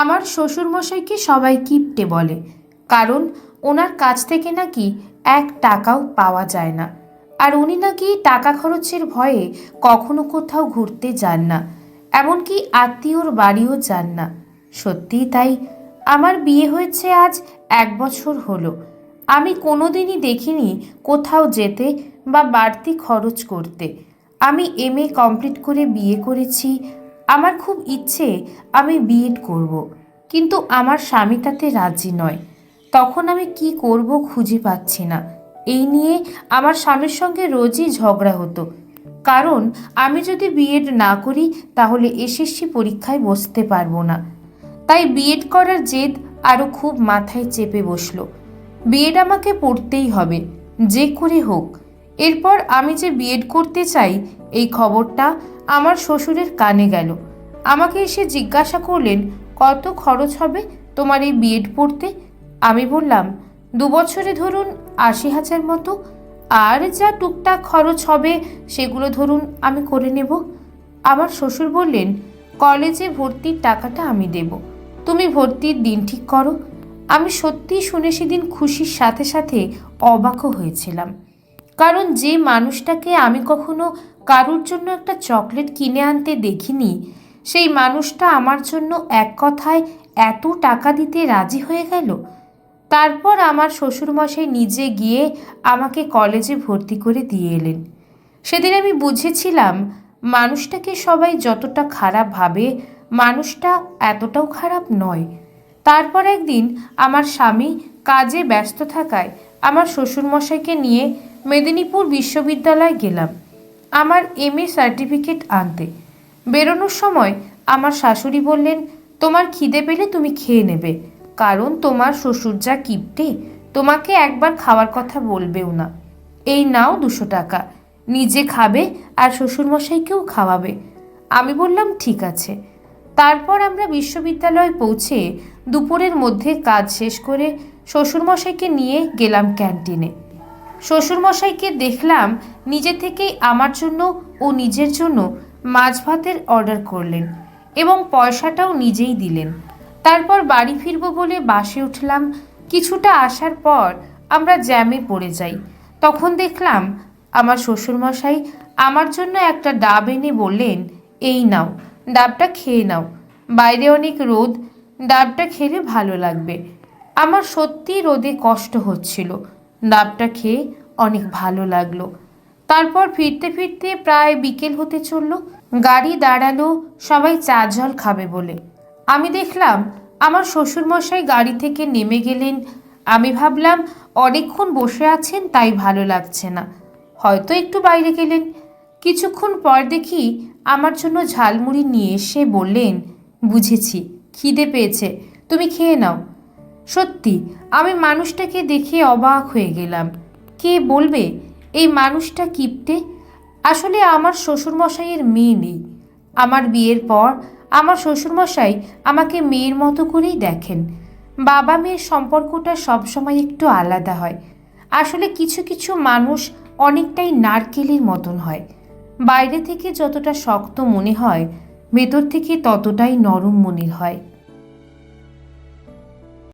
আমার শ্বশুরমশাইকে সবাই কিপটে বলে? কারণ ওনার কাছ থেকে নাকি এক টাকাও পাওয়া যায় না। আর উনি নাকি টাকা খরচের ভয়ে কখনো কোথাও ঘুরতে যান না, এমনকি আত্মীয়র বাড়িও যান না। সত্যিই তাই। আমার বিয়ে হয়েছে আজ এক বছর হলো। আমি কোনোদিনই দেখিনি কোথাও যেতে বা বাড়তি খরচ করতে। আমি এম এ কমপ্লিট করে বিয়ে করেছি আমার খুব ইচ্ছে আমি বিএড করব। কিন্তু আমার স্বামী তাতে রাজি নয়। তখন আমি কি করব খুঁজে পাচ্ছি না। এই নিয়ে আমার স্বামীর সঙ্গে রোজই ঝগড়া হতো। কারণ আমি যদি বিএড না করি, তাহলে এসএসসি পরীক্ষায় বসতে পারব না। তাই বিএড করার জেদ আরও খুব মাথায় চেপে বসল। বিএড আমাকে পড়তেই হবে, যে করে হোক। এরপর আমি যে বিএড করতে চাই, এই খবরটা আমার শ্বশুরের কানে গেল। আমাকে এসে জিজ্ঞাসা করলেন, কত খরচ হবে তোমার এই বিএড পড়তে? আমি বললাম, দু বছরে ধরুন আশি হাজার মতো। আর যা টুকটাক খরচ হবে, সেগুলো ধরুন আমি করে নেব। আমার শ্বশুর বললেন, কলেজে ভর্তির টাকাটা আমি দেব। তুমি ভর্তির দিন ঠিক করো। আমি সত্যি শুনে সেদিন খুশির সাথে সাথে অবাকও হয়েছিলাম। কারণ যে মানুষটাকে আমি কখনো কারুর জন্য একটা চকলেট কিনে আনতে দেখিনি, সেই মানুষটা আমার জন্য এক কথায় এত টাকা দিতে রাজি হয়ে গেল। তারপর আমার শ্বশুরমশাই নিজে গিয়ে আমাকে কলেজে ভর্তি করে দিয়ে এলেন। সেদিন আমি বুঝেছিলাম, মানুষটাকে সবাই যতটা খারাপ ভাবে, মানুষটা এতটাও খারাপ নয়। তারপর একদিন আমার স্বামী কাজে ব্যস্ত থাকায় আমার শ্বশুরমশাইকে নিয়ে মেদিনীপুর বিশ্ববিদ্যালয় গেলাম। আমার এম এ সার্টিফিকেট আনতে। বেরোনোর সময় আমার শাশুড়ি বললেন, তোমার খিদে পেলে তুমি খেয়ে নেবে। কারণ তোমার শ্বশুর যা কিপটে তোমাকে একবার খাওয়ার কথা বলবেও না। এই নাও দুশো টাকা। নিজে খাবে আর শ্বশুরমশাইকেও খাওয়াবে। আমি বললাম, ঠিক আছে। তারপর আমরা বিশ্ববিদ্যালয়ে পৌঁছে দুপুরের মধ্যে কাজ শেষ করে শ্বশুরমশাইকে নিয়ে গেলাম ক্যান্টিনে। শ্বশুরমশাইকে দেখলাম নিজে থেকেই আমার জন্য ও নিজের জন্য মাছ ভাতের অর্ডার করলেন এবং পয়সাটাও নিজেই দিলেন। তারপর বাড়ি ফিরবো বলে বাসে উঠলাম। কিছুটা আসার পর আমরা জ্যামে পড়ে যাই। তখন দেখলাম আমার শ্বশুরমশাই আমার জন্য একটা ডাব এনে বললেন, এই নাও, ডাবটা খেয়ে নাও। বাইরে অনেক রোদ, ডাবটা খেলে ভালো লাগবে। আমার সত্যি রোদে কষ্ট হচ্ছিল। ডাবটা খেয়ে অনেক ভালো লাগল। তারপর ফিরতে ফিরতে প্রায় বিকেল হতে চলল। গাড়ি দাঁড়াল, সবাই চা জল খাবে বলে। আমি দেখলাম আমার শ্বশুরমশাই গাড়ি থেকে নেমে গেলেন। আমি ভাবলাম, অনেকক্ষণ বসে আছেন, তাই ভালো লাগছে না। হয়তো একটু বাইরে গেলেন। কিছুক্ষণ পর দেখি আমার জন্য ঝালমুড়ি নিয়ে এসে বললেন, বুঝেছি, খিদে পেয়েছে, তুমি খেয়ে নাও। সত্যি আমি মানুষটাকে দেখে অবাক হয়ে গেলাম। কে বলবে, এই মানুষটা কিপটে? আসলে আমার শ্বশুরমশাইয়ের মেয়ে নেই। আমার বিয়ের পর আমার শ্বশুরমশাই আমাকে মেয়ের মতো করেই দেখেন। বাবা মেয়ের সম্পর্কটা সবসময় একটু আলাদা হয়। আসলে কিছু কিছু মানুষ অনেকটাই নারকেলের মতন হয়। বাইরে থেকে যতটা শক্ত মনে হয়, ভেতর থেকে ততটাই নরম মনের হয়।